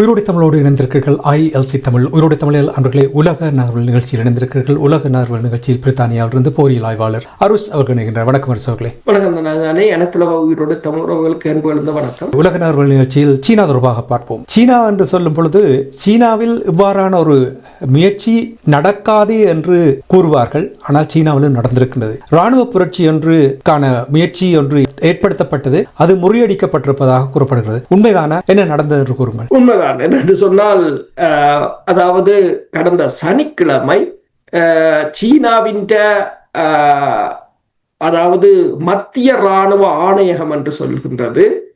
உயிரோடு தமிழோடு இணைந்திருக்கிறீர்கள் ஐஎல்சி தமிழ். உயிரோடு தமிழில் அன்பர்களே உலக நார்வல் நிகழ்ச்சியில் இணைந்திருக்கிறீர்கள். உலக நார்வல் நிகழ்ச்சியில் பிரித்தானியாவிலிருந்து போரியல் ஆய்வாளர் அருஸ் அவர்கள் இணைகின்றார் வணக்கம் அருஸ் அவர்களே. வணக்கம் அனைத்துலக உயிரோடு அன்பு எழுந்த வணக்கம். உலக நார்வல் நிகழ்ச்சியில் சீனா தொடர்பாக பார்ப்போம். சீனா என்று சொல்லும் பொழுது சீனாவில் இவ்வாறான ஒரு முயற்சி நடக்காது என்று கூறுவார்கள். ஆனால் சீனாவிலும் நடந்திருக்கின்றது. ராணுவ புரட்சி காண முயற்சி ஒன்று ஏற்படுத்தப்பட்டது. அது முறியடிக்கப்பட்டிருப்பதாக கூறப்படுகிறது. உண்மைதானா? என்ன நடந்தது என்று கூறுங்கள். உண்மைதான். என்று சொன்னால் அதாவது கடந்த சனிக்கிழமை சீனாவின் அதாவது மத்திய ராணுவ ஆணையகம் என்று சொல்கின்றது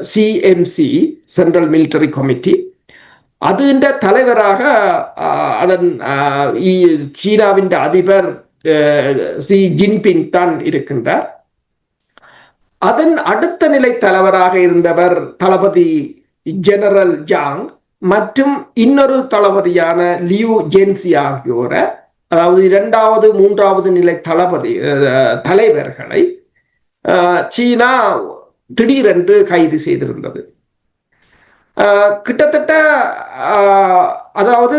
சிஎம்சி சென்ட்ரல் மிலிட்டரி கமிட்டி அதுன்ற தலைவராக அதன் சீனாவின் அதிபர் சி ஜின்பிங் தான் இருக்கின்றார். அதன் அடுத்த நிலை தலைவராக இருந்தவர் தளபதி ஜெனரல் ஜாங் மற்றும் இன்னொரு தளபதியான லியூ ஜென்சி ஆகியோரை அதாவது இரண்டாவது மூன்றாவது நிலை தளபதி தலைவர்களை சீனா திடீரென்று கைது செய்திருந்தது. கிட்டத்தட்ட அதாவது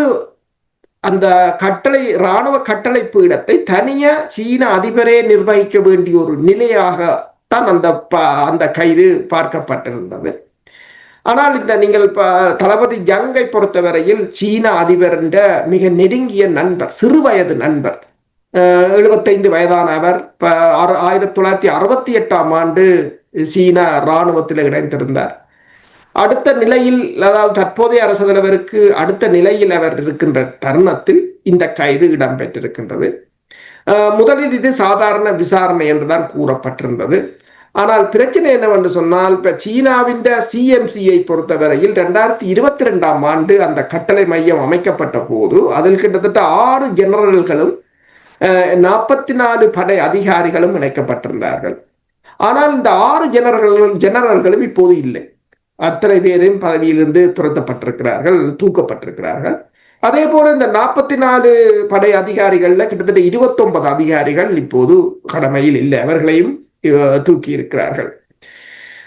அந்த கட்டளை இராணுவ கட்டளை பீடத்தை தனியா சீன அதிபரே நிர்வகிக்க வேண்டிய ஒரு நிலையாக தான் அந்த ப- அந்த கைது பார்க்கப்பட்டிருந்தது. ஆனால் இந்த நீங்கள் ப- தளபதி ஜங்கை பொறுத்தவரையில் சீன அதிபர் என்ற மிக நெருங்கிய நண்பர் சிறுவயது நண்பர். அஹ், 75 வயதான அவர் ஆறு- ஆயிரத்தி தொள்ளாயிரத்தி அறுபத்தி எட்டாம் ஆண்டு சீன இராணுவத்தில் இணைந்திருந்தார். அடுத்த நிலையில் அதாவது தற்போதைய அரசு தலைவருக்கு அடுத்த நிலையில் அவர் இருக்கின்ற தருணத்தில் இந்த கைது இடம்பெற்றிருக்கின்றது. முதலில் இது சாதாரண விசாரணை என்றுதான் கூறப்பட்டிருந்தது. ஆனால் பிரச்சனை என்னவென்று சொன்னால் இப்ப சீனாவின் சிஎம்சியை பொறுத்தவரையில் ரெண்டாயிரத்தி இருபத்தி ரெண்டாம் ஆண்டு அந்த கட்டளை மையம் அமைக்கப்பட்ட போது அதில் கிட்டத்தட்ட ஆறு ஜெனரல்களும் நாற்பத்தி நாலு படை அதிகாரிகளும் இணைக்கப்பட்டிருந்தார்கள். ஆனால் இந்த ஆறு ஜெனரல்களும் ஜெனரல்களும் இப்போது இல்லை. அத்தனை பேரும் பதவியிலிருந்து துரத்தப்பட்டிருக்கிறார்கள் தூக்கப்பட்டிருக்கிறார்கள். அதே போல இந்த நாற்பத்தி நாலு படை அதிகாரிகள்ல கிட்டத்தட்ட இருபத்தொன்பது அதிகாரிகள் இப்போது கடமையில் இல்லை. அவர்களையும் தூக்கி இருக்கிறார்கள்.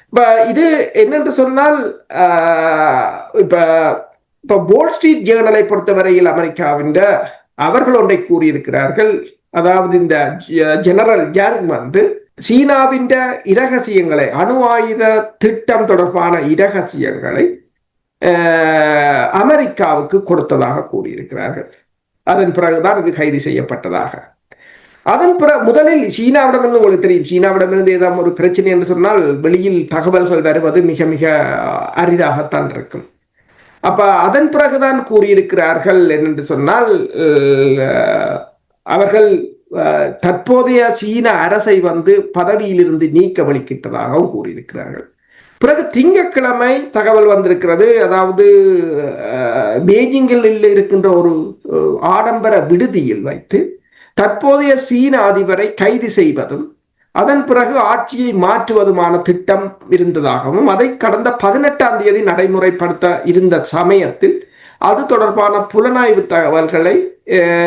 இப்ப இது என்னென்று சொன்னால் ஆஹ், இப்ப இப்ப போல் ஸ்ட்ரீட் ஜேர்னலை பொறுத்தவரையில் அமெரிக்காவின் அவர்கள் ஒன்றை கூறியிருக்கிறார்கள். அதாவது இந்த ஜெனரல் ஜாங் வந்து சீனாவின் இரகசியங்களை அணு ஆயுத திட்டம் தொடர்பான இரகசியங்களை அமெரிக்காவுக்கு கொடுத்ததாக கூறியிருக்கிறார்கள். அதன் பிறகுதான் இது கைது செய்யப்பட்டதாக. அதன் பிற முதலில் சீனாவிடமிருந்து உங்களுக்கு தெரியும். சீனாவிடமிருந்து ஏதாவது ஒரு பிரச்சனை என்று சொன்னால் வெளியில் தகவல்கள் வருவது மிக மிக அரிதாகத்தான் இருக்கும். அப்ப அதன் பிறகுதான் கூறியிருக்கிறார்கள் என்னென்று சொன்னால் அவர்கள் அஹ், தற்போதைய சீன அரசை வந்து பதவியிலிருந்து நீக்க வலிக்கிட்டதாகவும் கூறியிருக்கிறார்கள். பிறகு திங்கக்கிழமை தகவல் வந்திருக்கிறது. அதாவது பெய்ஜிங்கில் இருக்கின்ற ஒரு ஆடம்பர விடுதியில் வைத்து தற்போதைய சீன அதிபரை கைது செய்வதும் அதன் பிறகு ஆட்சியை மாற்றுவதுமான திட்டம் இருந்ததாகவும் அதை கடந்த பதினெட்டாம் தேதி நடைமுறைப்படுத்த இருந்த சமயத்தில் அது தொடர்பான புலனாய்வு தகவல்களை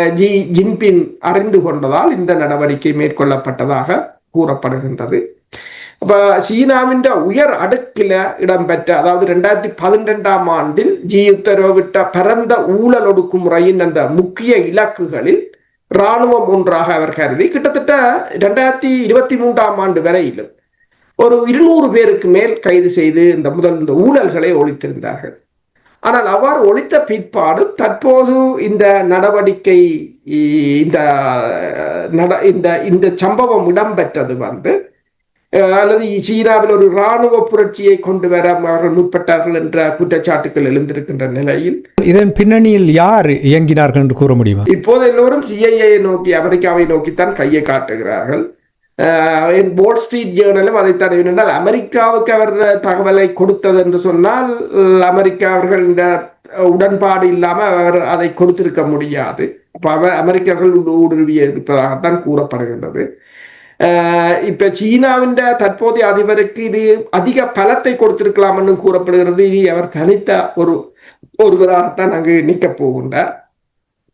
ஜி ஜின்பின் அறிந்து கொண்டதால் இந்த நடவடிக்கை மேற்கொள்ளப்பட்டதாக கூறப்படுகின்றது. அப்ப சீனாவின் உயர் அடுக்கில இடம்பெற்ற அதாவது ரெண்டாயிரத்தி பதினெண்டாம் ஆண்டில் ஜி உத்தரவிட்ட பரந்த ஊழல் ஒடுக்குமுறையின் அந்த முக்கிய இலக்குகளில் இராணுவம் ஒன்றாக அவர் கருதி கிட்டத்தட்ட ரெண்டாயிரத்தி இருபத்தி மூன்றாம் ஆண்டு வரையிலும் ஒரு இருநூறு பேருக்கு மேல் கைது செய்து இந்த முதல் இந்த ஊழல்களை ஒழித்திருந்தார்கள். ஆனால் அவ்வாறு ஒழித்த பிற்பாடு தற்போது இந்த நடவடிக்கை இந்த நட- இந்த இந்த சம்பவம் இடம்பெற்றது வந்து அல்லது சீனாவில் ஒரு இராணுவ புரட்சியை கொண்டு வர அவர்கள் முற்பட்டார்கள் என்ற குற்றச்சாட்டுகள் எழுந்திருக்கின்ற நிலையில் இதன் பின்னணியில் யார் இயங்கினார்கள் என்று கூற முடியுமா? இப்போது எல்லோரும் சிஐஏ நோக்கி அமெரிக்காவை நோக்கித்தான் கையை காட்டுகிறார்கள். அஹ் போல் ஸ்ட்ரீட் ஜேர்னலும் அதைத்தான் என்றால் அமெரிக்காவுக்கு அவர் தகவலை கொடுத்தது என்று சொன்னால் அமெரிக்கா அவர்கள் இந்த உடன்பாடு இல்லாம அவர் அதை கொடுத்திருக்க முடியாது. அப்ப அவர் அமெரிக்கர்கள் ஊடுருவி இருப்பதாகத்தான் கூறப்படுகின்றது. இப்ப சீனாவின் தற்போதைய அதிபருக்கு இது அதிக பலத்தை கொடுத்திருக்கலாம் என்று கூறப்படுகிறது இனி அவர் தனித்த ஒரு ஒருவராகத்தான் அங்கு நிற்கப் போகின்றார்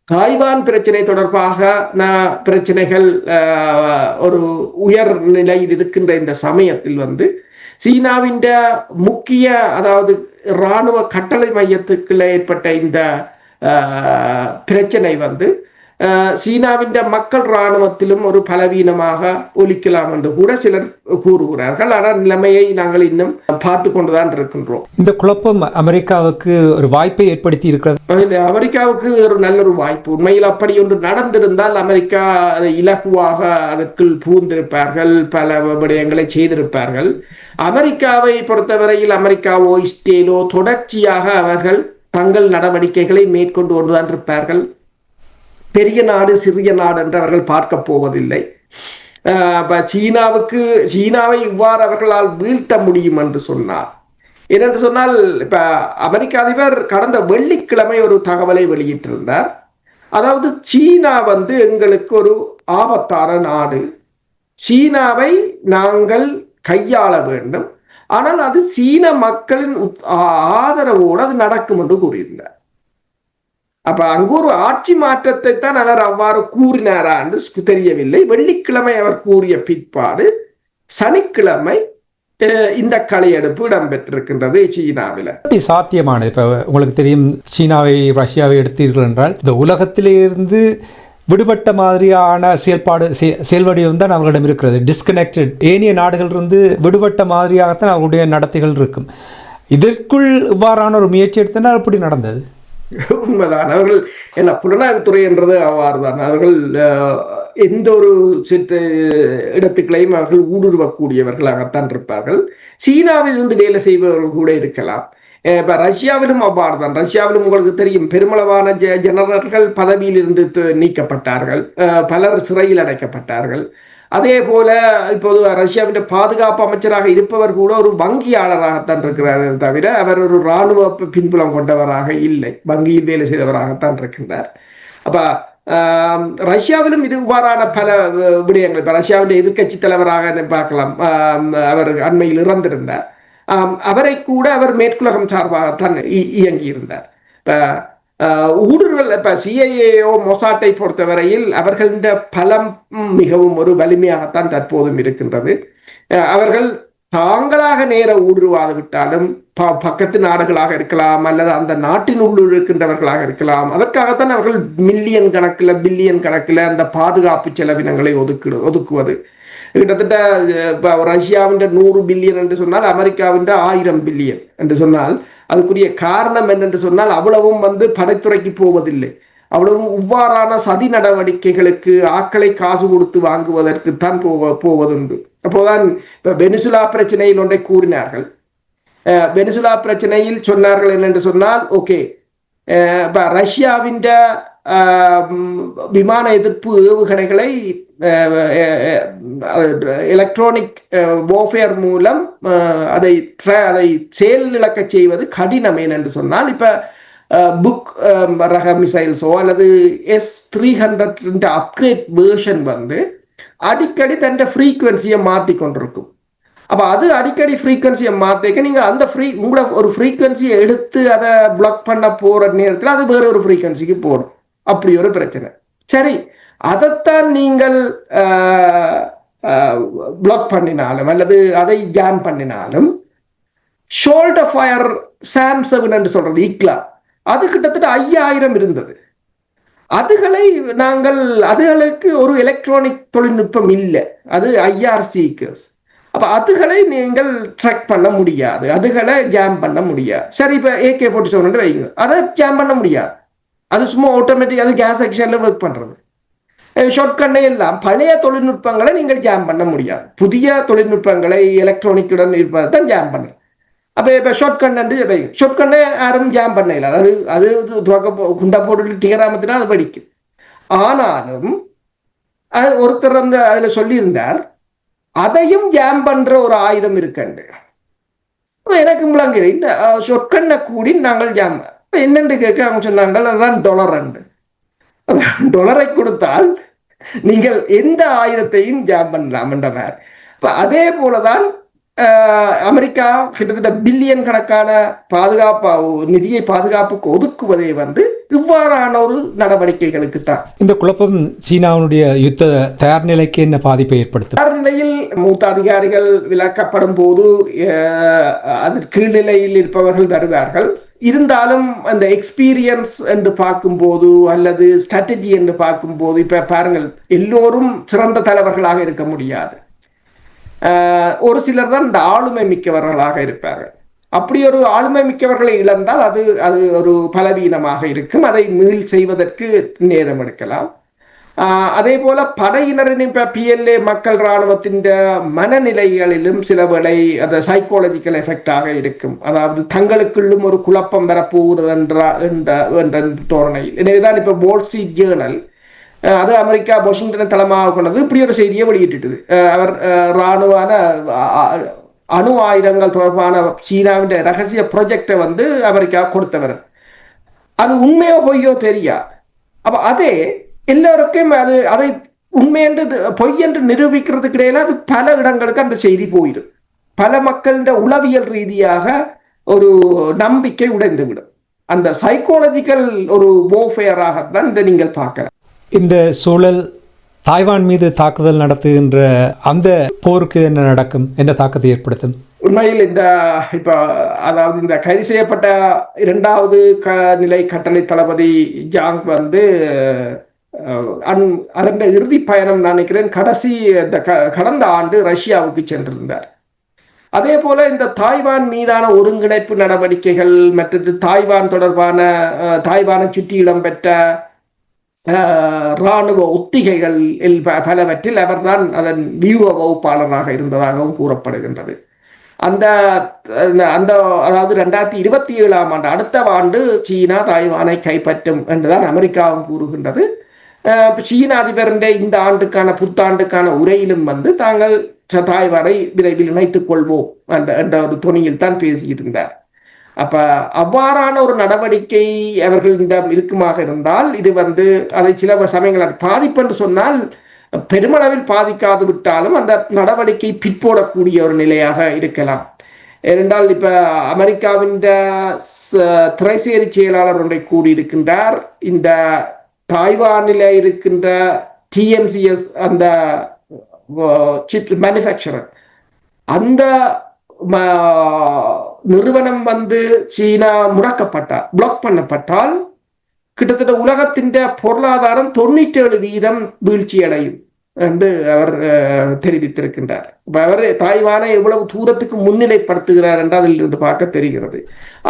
தாய்வான் பிரச்சனை தொடர்பாக நான் பிரச்சனைகள் ஆஹ், ஒரு உயர் நிலையில் இருக்கின்ற இந்த சமயத்தில் வந்து சீனாவின் முக்கிய அதாவது இராணுவ கட்டளை மையத்துக்குள்ள ஏற்பட்ட இந்த ஆஹ், பிரச்சனை வந்து சீனாவின் மக்கள் இராணுவத்திலும் ஒரு பலவீனமாக ஒலிக்கலாம் என்று கூட சிலர் கூறுகிறார்கள் ஆனால் நிலைமையை நாங்கள் இன்னும் பார்த்து கொண்டுதான் இருக்கின்றோம் இந்த குழப்பம் அமெரிக்காவுக்கு ஒரு வாய்ப்பை ஏற்படுத்தி இருக்கிறது அமெரிக்காவுக்கு ஒரு நல்ல ஒரு வாய்ப்பு உண்மையில் அப்படி ஒன்று நடந்திருந்தால் அமெரிக்கா இலகுவாக அதற்குள் புகுந்திருப்பார்கள் பல விடயங்களை செய்திருப்பார்கள் அமெரிக்காவை பொறுத்தவரையில் அமெரிக்காவோ இஸ்ரேலோ தொடர்ச்சியாக அவர்கள் தங்கள் நடவடிக்கைகளை மேற்கொண்டு கொண்டுதான் இருப்பார்கள் பெரிய நாடு சிறிய நாடு என்று அவர்கள் பார்க்க போவதில்லை. இப்போ சீனாவுக்கு சீனாவை இவ்வாறு அவர்களால் வீழ்த்த முடியும் என்று சொன்னார். ஏனென்று சொன்னால் இப்ப அமெரிக்க அதிபர் கடந்த வெள்ளிக்கிழமை ஒரு தகவலை வெளியிட்டிருந்தார். அதாவது சீனா வந்து எங்களுக்கு ஒரு ஆபத்தான நாடு. சீனாவை நாங்கள் கையாள வேண்டும். ஆனால் அது சீன மக்களின் ஆ- ஆதரவோடு அது நடக்கும் என்று கூறியிருந்தார். அப்ப அங்கு ஒரு ஆட்சி மாற்றத்தை தான் அவர் அவ்வாறு கூறினாரா என்று தெரியவில்லை. வெள்ளிக்கிழமை அவர் கூறிய பிற்பாடு சனிக்கிழமை இந்த கலையெடுப்பு இடம்பெற்றிருக்கின்றது சீனாவில. எப்படி சாத்தியமானது? இப்போ உங்களுக்கு தெரியும் சீனாவை ரஷ்யாவை எடுத்தீர்கள் என்றால் இந்த உலகத்திலிருந்து விடுபட்ட மாதிரியான செயல்பாடு செயல்வடிவம் தான் அவர்களிடம் இருக்கிறது. டிஸ்கனெக்டட் ஏனைய நாடுகளிலிருந்து விடுபட்ட மாதிரியாகத்தான் அவர்களுடைய நடத்தைகள் இருக்கும். இதற்குள் இவ்வாறான ஒரு முயற்சி எடுத்தனால் அப்படி நடந்தது. உண்மைதான். அவர்கள் என்ன புலனாய்வுத்துறை என்றது அவ்வாறு தான் அவர்கள் எந்த ஒரு இடத்துக்களையும் அவர்கள் ஊடுருவக்கூடியவர்களாகத்தான் இருப்பார்கள். சீனாவில் இருந்து வேலை செய்பவர்கள் கூட இருக்கலாம். இப்ப ரஷ்யாவிலும் அவ்வாறு தான் ரஷ்யாவிலும் உங்களுக்கு தெரியும் பெருமளவான ஜெனரல்கள் பதவியிலிருந்து நீக்கப்பட்டார்கள். அஹ், பலர் சிறையில் அடைக்கப்பட்டார்கள். அதே போல இப்போது ரஷ்யாவின் பாதுகாப்பு அமைச்சராக இருப்பவர் கூட ஒரு வங்கியாளராகத்தான் இருக்கிறார் தவிர அவர் ஒரு இராணுவ பின்புலம் கொண்டவராக இல்லை. வங்கியில் வேலை செய்தவராகத்தான் இருக்கின்றார் அப்ப ரஷ்யாவிலும் இது இவ்வாறான பல விடயங்கள். இப்ப ரஷ்யாவின் எதிர்க்கட்சி தலைவராக பார்க்கலாம். அவர் அண்மையில் இறந்திருந்தார். அவரை கூட அவர் மேற்குலகம் சார்பாகத்தான் இ- இயங்கியிருந்தார். இப்ப ஊடுருவல் இப்ப சிஐஏஓ மொசாட்டை பொறுத்தவரையில் அவர்களின் பலம் மிகவும் ஒரு வலிமையாகத்தான் தற்போதும் இருக்கின்றது. அவர்கள் தாங்களாக நேர ஊடுருவாது விட்டாலும் ப- பக்கத்து நாடுகளாக இருக்கலாம் அல்லது அந்த நாட்டின் உள்ளூர் இருக்கின்றவர்களாக இருக்கலாம் அதற்காகத்தான் அவர்கள் மில்லியன் கணக்கில் பில்லியன் கணக்கில் அந்த பாதுகாப்பு செலவினங்களை ஒதுக்கு ஒதுக்குவது. கிட்டத்தட்ட ரஷ்யாவின் நூறு பில்லியன் என்று சொன்னால் அமெரிக்காவின் ஆயிரம் பில்லியன் என்று சொன்னால் அதுக்குரிய காரணம் என்னென்று சொன்னால் அவ்வளவும் வந்து படைத்துறைக்கு போவதில்லை. அவ்வளவும் இவ்வாறான சதி நடவடிக்கைகளுக்கு ஆக்களை காசு கொடுத்து வாங்குவதற்கு தான் போவ போவதுண்டு. அப்போதான் இப்ப வெனிசுலா பிரச்சனையில் ஒன்றை கூறினார்கள். வெனிசுலா பிரச்சனையில் சொன்னார்கள் என்னென்று சொன்னால் ஓகே. இப்ப ரஷ்யாவின் விமான எதிர்ப்பு ஏவுகணைகளை எலக்ட்ரானிக் வோஃபேர் மூலம் அதை அதை செயல் அதை செய்வது கடினம் ஏனென்று சொன்னால் இப்போ புக் ரக மிசைல்ஸோ அல்லது S three hundred upgrade version வந்து அடிக்கடி தன் ஃப்ரீக்குவன்சியை மாற்றி கொண்டிருக்கும். அப்போ அது அடிக்கடி ஃப்ரீக்வன்சியை மாற்றிக்க நீங்கள் அந்த ஃப்ரீ உங்களோட ஒரு ஃப்ரீக்வன்சியை எடுத்து அதை பிளாக் பண்ண போகிற நேரத்தில் அது வேற ஒரு ஃப்ரீக்வன்சிக்கு போடும். அப்படி ஒரு பிரச்சனை. சரி அதைத்தான் நீங்கள் பிளாக் பண்ணினாலும் அல்லது அதை ஜாம் பண்ணினாலும் ஷோல்டர் ஃபயர் சாம் செவன் என்று சொல்றது ஈக்லா அது கிட்டத்தட்ட ஐயாயிரம் இருந்தது. அதுகளை நாங்கள் அதுகளுக்கு ஒரு எலக்ட்ரானிக் தொழில்நுட்பம் இல்லை. அது ஐஆர்சிக்கர்ஸ் அப்ப அதுகளை நீங்கள் ட்ரெக் பண்ண முடியாது. அதுகளை ஜாம் பண்ண முடியாது. சரி இப்ப ஏகே ஃபோர்ட்டி சொன்னு வைங்க. அதை ஜாம் பண்ண முடியாது. அது சும்மா ஆட்டோமேட்டிக் அது கேஸ் செக்ஷன்ல ஒர்க் பண்றது. ஷார்ட் எல்லாம் பழைய தொழில்நுட்பங்களை நீங்கள் ஜாம் பண்ண முடியாது. புதிய தொழில்நுட்பங்களை எலக்ட்ரானிக்குடன் இருப்பதை தான் ஜாம் பண்ணுறது அப்போ இப்போ ஷார்ட் கன் யாரும் ஜாம் பண்ண இல்லை அது அது துவக்க போ- குண்டா போட்டு டிகராமத்தினா அது படிக்கும் ஆனாலும் அது ஒருத்தர் வந்து அதுல சொல்லியிருந்தார் அதையும் ஜாம் பண்ற ஒரு ஆயுதம் இருக்கண்டு. எனக்கு முழங்குது சொற்கண்ணை கூடி நாங்கள் ஜாம் அப்ப என்னன்னு கேட்க அவங்க சொன்னாங்க அதுதான் டொலர் டொலரை கொடுத்தால் நீங்கள் எந்த ஆயுதத்தையும் ஜாம் பண்ணலாம் என்ற மாதிரி இப்ப அதே போலதான் அமெரிக்கா கிட்டத்தட்ட பில்லியன் கணக்கான பாதுகாப்பு நிதியை பாதுகாப்புக்கு ஒதுக்குவதே வந்து இவ்வாறான ஒரு நடவடிக்கைகளுக்கு தான். இந்த குழப்பம் சீனாவினுடைய யுத்த தயார் நிலைக்கு என்ன பாதிப்பை ஏற்படுத்தும்? தயார் நிலையில் மூத்த அதிகாரிகள் விலக்கப்படும் போது அதற்கு கீழ்நிலையில் இருப்பவர்கள் வருவார்கள். இருந்தாலும் அந்த எக்ஸ்பீரியன்ஸ் என்று பார்க்கும்போது அல்லது ஸ்ட்ராட்டஜி என்று பார்க்கும்போது இப்ப பாருங்கள் எல்லோரும் சிறந்த தலைவர்களாக இருக்க முடியாது. ஒரு சிலர் தான் இந்த ஆளுமை மிக்கவர்களாக இருப்பார்கள். அப்படி ஒரு ஆளுமை மிக்கவர்களை இழந்தால் அது அது ஒரு பலவீனமாக இருக்கும். அதை மீள் செய்வதற்கு நேரம் எடுக்கலாம். அதே போல படையினரின் இப்போ பிஎல்ஏ மக்கள் இராணுவத்தின் மனநிலைகளிலும் சில வேளை அந்த சைக்காலஜிக்கல் எஃபெக்டாக இருக்கும். அதாவது தங்களுக்குள்ளும் ஒரு குழப்பம் வரப்போகிறது என்ற என்ற என்ற தோரணையில் எனவேதான் இப்போ போல்சி ஜேர்னல் அது அமெரிக்கா வாஷிங்டனை தளமாக கொண்டது. இப்படி ஒரு செய்தியை வெளியிட்டுது அவர் இராணுவான அணு ஆயுதங்கள் தொடர்பான சீனாவின் ரகசிய ப்ரொஜெக்டை வந்து அமெரிக்கா கொடுத்தவர். அது உண்மையோ பொய்யோ தெரியா? அப்போ அதே எல்லோருக்கும் அது அதை உண்மை என்று பொய் என்று நிரூபிக்கிறதுக்கு இடையில அது பல இடங்களுக்கு அந்த செய்தி போயிடும். பல மக்களிட உளவியல் ரீதியாக ஒரு நம்பிக்கை உடைந்துவிடும். அந்த சைக்காலஜிக்கல் ஒரு warfare-ஆகத்தான் இதை நீங்கள் பார்க்கலாம். இந்த சூழல் தாய்வான் மீது தாக்குதல் நடத்துகின்ற அந்த போருக்கு என்ன நடக்கும்? என்ன தாக்கத்தை ஏற்படுத்தும்? உண்மையில் இந்த இப்ப அதாவது இந்த கைது செய்யப்பட்ட இரண்டாவது க நிலை கட்டளை தளபதி ஜாங் வந்து அதன் இறுதி பயணம் நான் நினைக்கிறேன் கடைசி இந்த க- கடந்த ஆண்டு ரஷ்யாவுக்கு சென்றிருந்தார். அதே போல இந்த தாய்வான் மீதான ஒருங்கிணைப்பு நடவடிக்கைகள் மற்றது தாய்வான் தொடர்பான தாய்வானை சுற்றி இடம்பெற்ற இராணுவ ராணுவ ஒத்திகைகள் இல் ப- பலவற்றில் அவர்தான் அதன் வியூக வகுப்பாளராக இருந்ததாகவும் கூறப்படுகின்றது. அந்த அந்த- அதாவது ரெண்டாயிரத்தி இருபத்தி ஏழாம் ஆண்டு அடுத்த ஆண்டு சீனா தாய்வானை கைப்பற்றும் என்றுதான் அமெரிக்காவும் கூறுகின்றது. சீன அதிபருடைய இந்த ஆண்டுக்கான புத்தாண்டுக்கான உரையிலும் வந்து தாங்கள் ச- விரைவில் இணைத்துக் கொள்வோம் என்ற ஒரு துணியில் தான் பேசியிருந்தார் அப்ப அவ்வாறான ஒரு நடவடிக்கை அவர்களிடம் இருக்குமாக இருந்தால் இது வந்து அதை சில சமயங்கள் பாதிப்பு என்று சொன்னால் பெருமளவில் பாதிக்காது விட்டாலும் அந்த நடவடிக்கை பிற்போடக்கூடிய ஒரு நிலையாக இருக்கலாம். ஏனென்றால் இப்ப அமெரிக்காவின் திரைசேரி செயலாளர் ஒன்றை கூறியிருக்கின்றார். இந்த தாய்வானில் இருக்கின்ற டிஎம்சிஎஸ் அந்த சிப் மேனுஃபேக்சரர் அந்த ம- நிறுவனம் வந்து சீனா முடக்கப்பட்டால் பிளாக் பண்ணப்பட்டால் கிட்டத்தட்ட உலகத்தின் பொருளாதாரம் தொண்ணூற்றி ஏழு வீதம் வீழ்ச்சி அடையும் என்று அவர் தெரிவித்திருக்கின்றார். அவர் தாய்வானை எவ்வளவு தூரத்துக்கு முன்னிலைப்படுத்துகிறார் என்று அதில் இருந்து பார்க்க தெரிகிறது.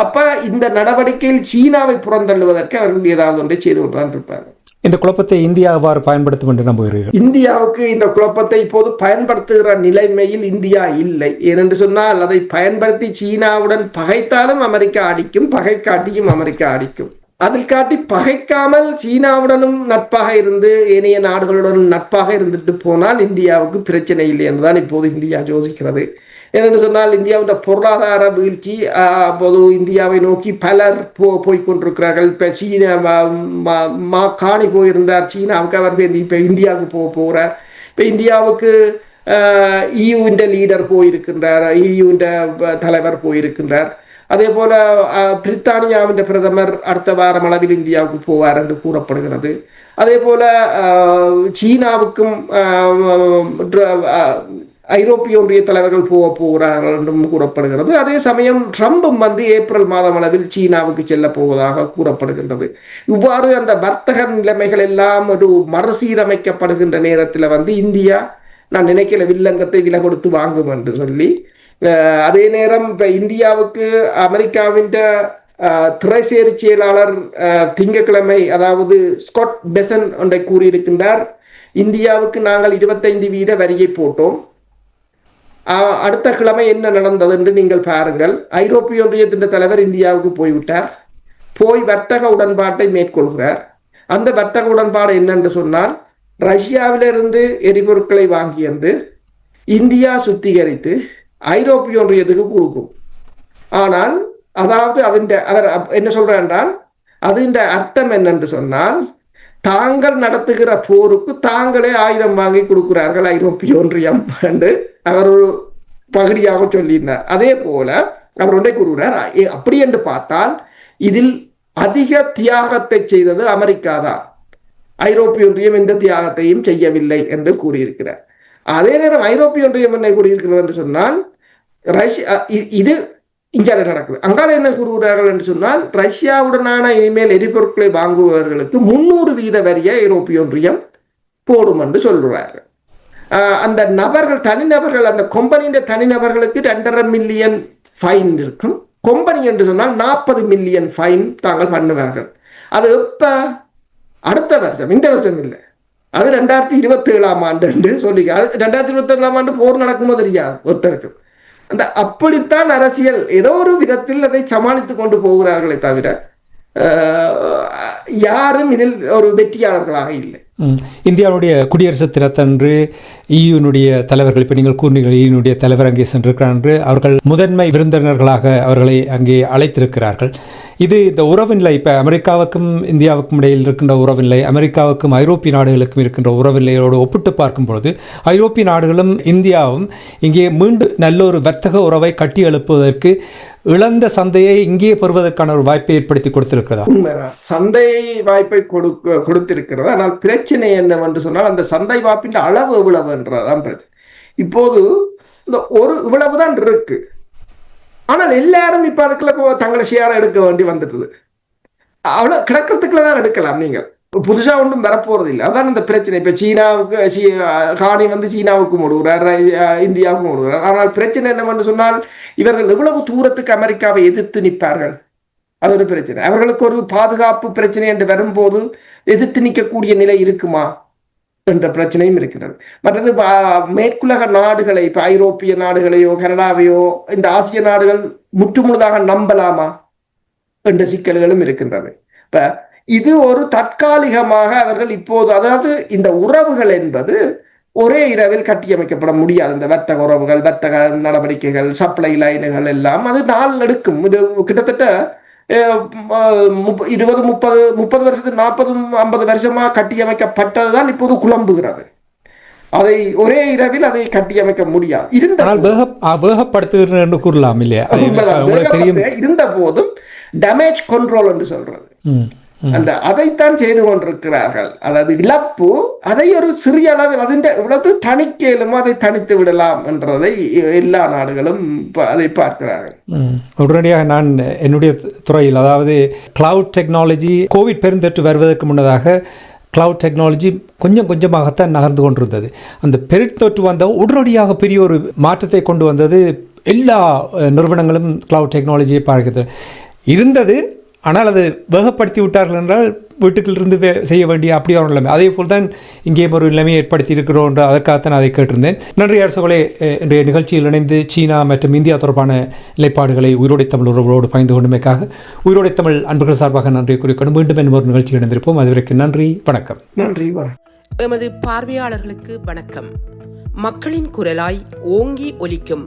அப்ப இந்த நடவடிக்கையில் சீனாவை புறந்தள்ளுவதற்கு அவர்கள் ஏதாவது ஒன்றை செய்து கொண்டுதான் இருப்பார்கள். இந்த குழப்பத்தை இந்தியா அவ்வாறு பயன்படுத்தும் என்று நம்புகிறீர்கள்? இந்தியாவுக்கு இந்த குழப்பத்தை இப்போது பயன்படுத்துகிற நிலைமையில் இந்தியா இல்லை. ஏனென்று சொன்னால் அதை பயன்படுத்தி சீனாவுடன் பகைத்தாலும் அமெரிக்கா அடிக்கும் பகை காட்டியும் அமெரிக்கா அடிக்கும். அதில் காட்டி பகைக்காமல் சீனாவுடனும் நட்பாக இருந்து ஏனைய நாடுகளுடனும் நட்பாக இருந்துட்டு போனால் இந்தியாவுக்கு பிரச்சனை இல்லை என்றுதான் இப்போது இந்தியா யோசிக்கிறது. ஏனென்று சொன்னால் இந்தியாவுடைய பொருளாதார வீழ்ச்சி அப்போது இந்தியாவை நோக்கி பலர் போ போய் கொண்டிருக்கிறார்கள் இப்ப சீனா மா காணி போயிருந்தார். சீனாவுக்கு அவர் இப்போ இப்ப இந்தியாவுக்கு போக போகிறார் இப்ப இந்தியாவுக்கு இயூவின் e லீடர் போயிருக்கின்றார். E இயூவின் தலைவர் போயிருக்கின்றார். அதே போல பிரித்தானியாவின் பிரதமர் அடுத்த வாரம் அளவில் இந்தியாவுக்கு போவார் என்று கூறப்படுகிறது அதே போல சீனாவுக்கும் ஐரோப்பிய ஒன்றிய தலைவர்கள் போக போகிறார்கள் என்றும் கூறப்படுகிறது அதே சமயம் ட்ரம்பும் வந்து ஏப்ரல் மாதம் அளவில் சீனாவுக்கு செல்ல போவதாக கூறப்படுகின்றது இவ்வாறு அந்த வர்த்தக நிலைமைகள் எல்லாம் ஒரு மறுசீரமைக்கப்படுகின்ற நேரத்தில் வந்து இந்தியா நான் நினைக்கல வில்லங்கத்தை விலை கொடுத்து வாங்கும் என்று சொல்லி அதே நேரம் இப்ப இந்தியாவுக்கு அமெரிக்காவின் அஹ், திரைசேரி செயலாளர் அஹ், திங்கட்கிழமை அதாவது ஸ்காட் பெசன் ஒன்றை கூறியிருக்கின்றார் இந்தியாவுக்கு நாங்கள் இருபத்தைந்து வீத வரியை போட்டோம் அடுத்த கிழமை என்ன நடந்தது என்று நீங்கள் பாருங்கள் ஐரோப்பிய ஒன்றியத்தின் தலைவர் இந்தியாவுக்கு போய்விட்டார் போய் வர்த்தக உடன்பாட்டை மேற்கொள்கிறார் அந்த வர்த்தக உடன்பாடு என்னென்று சொன்னால் ரஷ்யாவிலிருந்து எரிபொருட்களை வாங்கி வந்து இந்தியா சுத்திகரித்து ஐரோப்பிய ஒன்றியத்துக்கு கொடுக்கும். ஆனால் அதாவது அதன் அவர் என்ன சொல்றார் என்றால் அதன் அர்த்தம் என்னென்று சொன்னால் தாங்கள் நடத்துகிற போருக்கு தாங்களே ஆயுதம் வாங்கி கொடுக்கிறார்கள் ஐரோப்பிய ஒன்றியம் என்று அவர் ஒரு பகுதியாக சொல்லியிருந்தார். அதே போல அவர் ஒன்றை கூறுகிறார் அப்படி என்று பார்த்தால் இதில் அதிக தியாகத்தை செய்தது அமெரிக்கா தான். ஐரோப்பிய ஒன்றியம் எந்த தியாகத்தையும் செய்யவில்லை என்று கூறியிருக்கிறார். அதே நேரம் ஐரோப்பிய ஒன்றியம் என்ன கூறியிருக்கிறது என்று சொன்னால் ரஷ்யா இது இந்தியாவில் நடக்குது. அங்கால என்ன கூறுகிறார்கள் என்று சொன்னால் ரஷ்யாவுடனான இனிமேல் எரிபொருட்களை வாங்குபவர்களுக்கு முன்னூறு வீத வரியை ஐரோப்பிய ஒன்றியம் போடும் என்று சொல்கிறார்கள். அந்த நபர்கள் தனிநபர்கள் அந்த கொம்பனியின் தனிநபர்களுக்கு ரெண்டரை மில்லியன் ஃபைன் இருக்கும். கொம்பனி என்று சொன்னால் நாற்பது மில்லியன் ஃபைன் தாங்கள் பண்ணுவார்கள். அது எப்ப? அடுத்த வருஷம் இந்த வருஷம் இல்லை. அது ரெண்டாயிரத்தி இருபத்தி ஏழாம் ஆண்டு என்று அது ரெண்டாயிரத்தி இருபத்தி ஏழாம் ஆண்டு போர் நடக்கும்போது தெரியாது ஒருத்தருக்கு அந்த அப்படித்தான் அரசியல் ஏதோ ஒரு விதத்தில் அதை சமாளித்துக் கொண்டு போகிறார்களே தவிர ஆஹ், யாரும் இதில் ஒரு வெற்றியாளர்களாக இல்லை. இந்தியாவுடைய குடியரசு தினத்தன்று ஈயுனுடைய தலைவர்கள் இப்போ நீங்கள் கூறினீர்கள் ஈயுனுடைய தலைவர் அங்கே சென்றிருக்கிறார் என்று அவர்கள் முதன்மை விருந்தினர்களாக அவர்களை அங்கே அழைத்திருக்கிறார்கள். இது இந்த உறவில்லை இப்போ அமெரிக்காவுக்கும் இந்தியாவுக்கும் இடையில் இருக்கின்ற உறவில்லை அமெரிக்காவுக்கும் ஐரோப்பிய நாடுகளுக்கும் இருக்கின்ற உறவில்லையோடு ஒப்பிட்டு பார்க்கும் பொழுது ஐரோப்பிய நாடுகளும் இந்தியாவும் இங்கே மீண்டும் நல்ல ஒரு வர்த்தக உறவை கட்டி எழுப்புவதற்கு இழந்த சந்தையை இங்கே பெறுவதற்கான ஒரு வாய்ப்பை ஏற்படுத்தி கொடுத்திருக்கிறதா? சந்தை வாய்ப்பை கொடுக்க கொடுத்திருக்கிறது? ஆனால் பிரச்சனை என்னவென்று சொன்னால் அந்த சந்தை வாய்ப்பின் அளவு எவ்வளவு என்றதான் பிரச்சனை. இப்போது இந்த ஒரு இவ்வளவுதான் இருக்கு. ஆனால் எல்லாரும் இப்ப அதுக்குள்ள போ- தங்களை ஷேரை எடுக்க வேண்டி வந்துட்டுது. அவ்வளவு கிடக்கிறதுக்குள்ள தான் எடுக்கலாம் நீங்கள். புதுசா ஒன்றும் வரப்போறது இல்லை அதான் இந்த பிரச்சனை. இப்ப சீனாவுக்கு சீ- காணி வந்து சீனாவுக்கும் ஓடுகிறார் ரை- இந்தியாவுக்கும் ஓடுகிறார் ஆனால் பிரச்சனை என்னவென்று சொன்னால் இவர்கள் எவ்வளவு தூரத்துக்கு அமெரிக்காவை எதிர்த்து நிற்பார்கள்? அது ஒரு பிரச்சனை. அவர்களுக்கு ஒரு பாதுகாப்பு பிரச்சனை என்று வரும்போது எதிர்த்து நிற்கக்கூடிய நிலை இருக்குமா? என்ற பிரச்சனையும் இருக்கிறது. மற்றது மேற்குலக நாடுகளை இப்ப ஐரோப்பிய நாடுகளையோ கனடாவையோ இந்த ஆசிய நாடுகள் முற்றுமுழுதாக நம்பலாமா? என்ற சிக்கல்களும் இருக்கின்றது. இப்ப இது ஒரு தற்காலிகமாக அவர்கள் இப்போது அதாவது இந்த உறவுகள் என்பது ஒரே இரவில் கட்டியமைக்கப்பட முடியாது. இந்த வர்த்தக உறவுகள் வர்த்தக நடவடிக்கைகள் சப்ளை லைனுகள் எல்லாம் அது நாள் எடுக்கும் இது கிட்டத்தட்ட இருபது முப்பது முப்பது வருஷத்துக்கு நாற்பது ஐம்பது வருஷமா கட்டியமைக்கப்பட்டதுதான் இப்போது குழம்புகிறது அதை ஒரே இரவில் அதை கட்டியமைக்க முடியாது இருந்த ஆனால் வேக வேகப்படுத்துகிறேன் என்று கூறலாம் இல்லையா இருந்த போதும் டேமேஜ் கண்ட்ரோல் என்று சொல்றது. அந்த அதைத்தான் செய்து கொண்டிருக்கிறார்கள். அதாவது இழப்பு அதை ஒரு சிறிய அளவில் அதிന്റെ இவ்வளவு தணிக்கையிலுமோ அதை தணித்து விடலாம் என்றதை எல்லா நாடுகளும் ப- அதை பார்க்கிறார்கள். உடனடியாக நான் என்னுடைய துறையில் அதாவது கிளவுட் டெக்னாலஜி கோவிட் பெருந்தொற்று வருவதற்கு முன்னதாக கிளவுட் டெக்னாலஜி கொஞ்சம் கொஞ்சமாகத்தான் நகர்ந்து கொண்டிருந்தது. அந்த பெருந்தொற்று வந்த உடனடியாக பெரிய ஒரு மாற்றத்தை கொண்டு வந்தது எல்லா நிறுவனங்களும் கிளவுட் டெக்னாலஜியை பார்க்கிறது. இருந்தது ஆனால் அது வேகப்படுத்தி விட்டார்கள் என்றால் வீட்டுக்குள்ளிருந்து வே செய்ய வேண்டிய அப்படியே ஒரு நிலைமை. அதே போல் தான் இங்கேயும் ஒரு நிலைமையை ஏற்படுத்தி இருக்கிறோம் என்று அதற்காகத்தான் நான் அதை கேட்டிருந்தேன். நன்றி அரசுகளே இன்றைய நிகழ்ச்சியில் இணைந்து சீனா மற்றும் இந்தியா தொடர்பான நிலைப்பாடுகளை உயிரோடை தமிழ் உறவுகளோடு பகிர்ந்து கொண்டமைக்காக உயிரோடை தமிழ் அன்புகள் சார்பாக நன்றி குறிக்கணும் மீண்டும் என்ன ஒரு நிகழ்ச்சியில் இணைந்திருப்போம். அதுவரைக்கும் நன்றி வணக்கம். நன்றி வணக்கம். எமது பார்வையாளர்களுக்கு வணக்கம். மக்களின் குரலாய் ஓங்கி ஒலிக்கும்